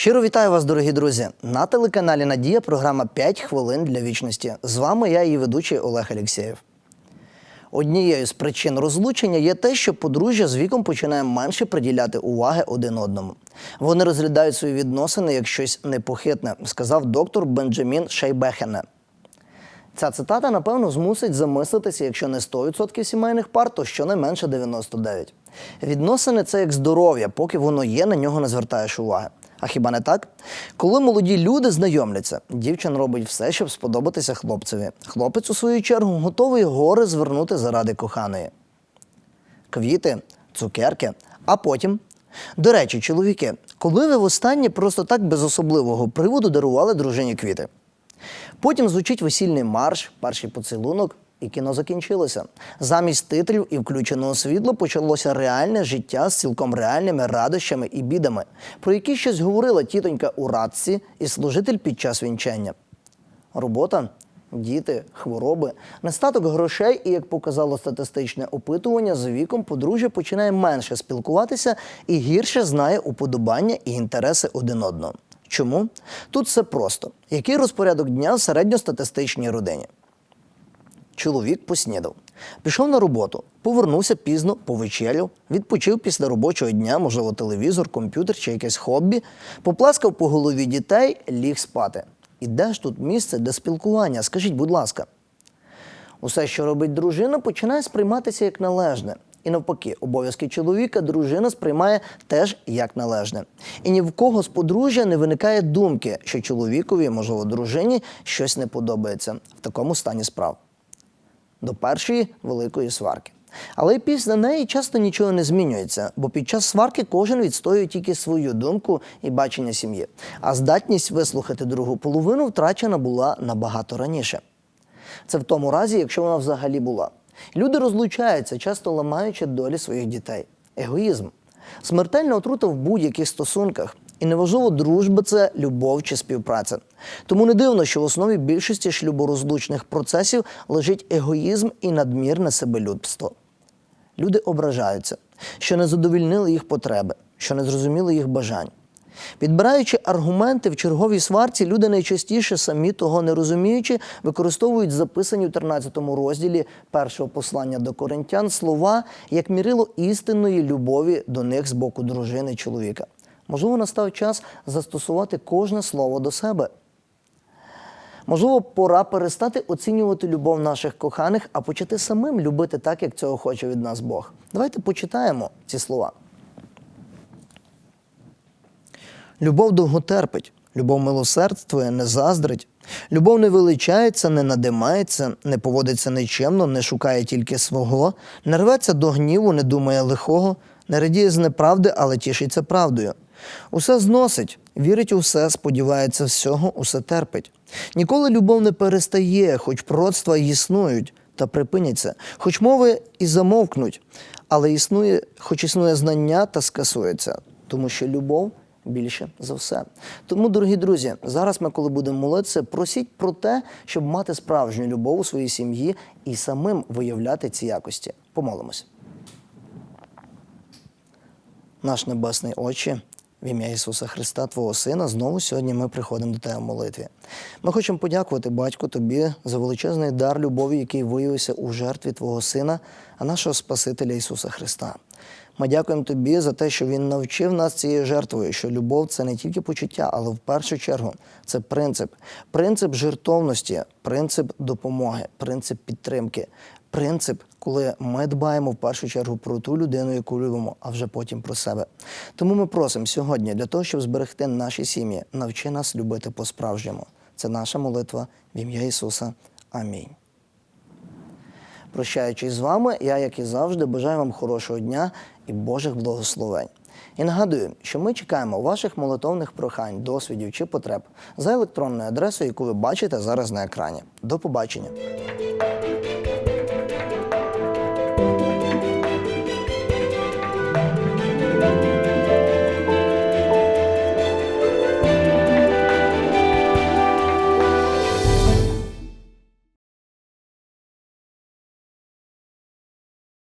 Щиро вітаю вас, дорогі друзі! На телеканалі Надія програма «5 хвилин для вічності. З вами я, її ведучий Олег Алєксєєв. Однією з причин розлучення є те, що подружжя з віком починає менше приділяти уваги один одному. Вони розглядають свої відносини як щось непохитне, сказав доктор Бенджамін Шейбехене. Ця цитата, напевно, змусить замислитися, якщо не 100% сімейних пар, то щонайменше 99%. Відносини це як здоров'я, поки воно є, на нього не звертаєш уваги. А хіба не так? Коли молоді люди знайомляться, дівчина робить все, щоб сподобатися хлопцеві. Хлопець, у свою чергу, готовий гори звернути заради коханої. Квіти, цукерки, а потім. До речі, чоловіки, коли ви востаннє просто так без особливого приводу дарували дружині квіти? Потім звучить весільний марш, перший поцілунок, і кіно закінчилося. Замість титрів і включеного світла почалося реальне життя з цілком реальними радощами і бідами, про які щось говорила тітонька у радці і служитель під час вінчання. Робота, діти, хвороби, нестаток грошей, і як показало статистичне опитування, з віком подружжя починає менше спілкуватися і гірше знає уподобання і інтереси один одного. Чому? Тут все просто. Який розпорядок дня в середньостатистичній родині? Чоловік поснідав. Пішов на роботу, повернувся пізно, повечеряв, відпочив після робочого дня, можливо, телевізор, комп'ютер чи якесь хобі, поплескав по голові дітей, ліг спати. І де ж тут місце для спілкування? Скажіть, будь ласка. Усе, що робить дружина, починає сприйматися як належне. І навпаки, обов'язки чоловіка дружина сприймає теж як належне. І ні в кого з подружжя не виникає думки, що чоловікові, можливо, дружині щось не подобається в такому стані справ до першої великої сварки. Але після неї часто нічого не змінюється, бо під час сварки кожен відстоює тільки свою думку і бачення сім'ї. А здатність вислухати другу половину втрачена була набагато раніше. Це в тому разі, якщо вона взагалі була. Люди розлучаються, часто ламаючи долі своїх дітей. Егоїзм. Смертельна отрута в будь-яких стосунках. І неважливо, дружба це любов чи співпраця. Тому не дивно, що в основі більшості шлюборозлучних процесів лежить егоїзм і надмірне себелюбство. Люди ображаються, що не задовільнили їх потреби, що не зрозуміли їх бажань. Підбираючи аргументи в черговій сварці, люди найчастіше, самі того не розуміючи, використовують записані в 13 розділі першого послання до коринтян слова як мірило істинної любові до них з боку дружини чоловіка. Можливо, настав час застосувати кожне слово до себе. Можливо, пора перестати оцінювати любов наших коханих, а почати самим любити так, як цього хоче від нас Бог. Давайте почитаємо ці слова. Любов довго терпить, любов милосердствує, не заздрить. Любов не величається, не надимається, не поводиться нечемно, не шукає тільки свого, не рветься до гніву, не думає лихого, не радіє з неправди, але тішиться правдою. Усе зносить, вірить у все, сподівається всього, усе терпить. Ніколи любов не перестає, хоч пророцтва існують та припиняться, хоч мови і замовкнуть, але існує, хоч існує знання та скасується, тому що любов більше за все. Тому, дорогі друзі, зараз ми, коли будемо молитися, просіть про те, щоб мати справжню любов у своїй сім'ї і самим виявляти ці якості. Помолимось. Наш Небесний Отче, в ім'я Ісуса Христа, Твого Сина, знову сьогодні ми приходимо до Тебе молитві. Ми хочемо подякувати Батьку Тобі за величезний дар любові, який виявився у жертві Твого Сина, а нашого Спасителя Ісуса Христа. Ми дякуємо Тобі за те, що Він навчив нас цією жертвою, що любов це не тільки почуття, але в першу чергу це принцип. Принцип жертовності, принцип допомоги, принцип підтримки, принцип, коли ми дбаємо в першу чергу про ту людину, яку любимо, а вже потім про себе. Тому ми просимо сьогодні для того, щоб зберегти наші сім'ї, навчи нас любити по-справжньому. Це наша молитва в ім'я Ісуса. Амінь. Прощаючись з вами, я, як і завжди, бажаю вам хорошого дня і Божих благословень. І нагадую, що ми чекаємо ваших молитовних прохань, досвідів чи потреб за електронною адресою, яку ви бачите зараз на екрані. До побачення!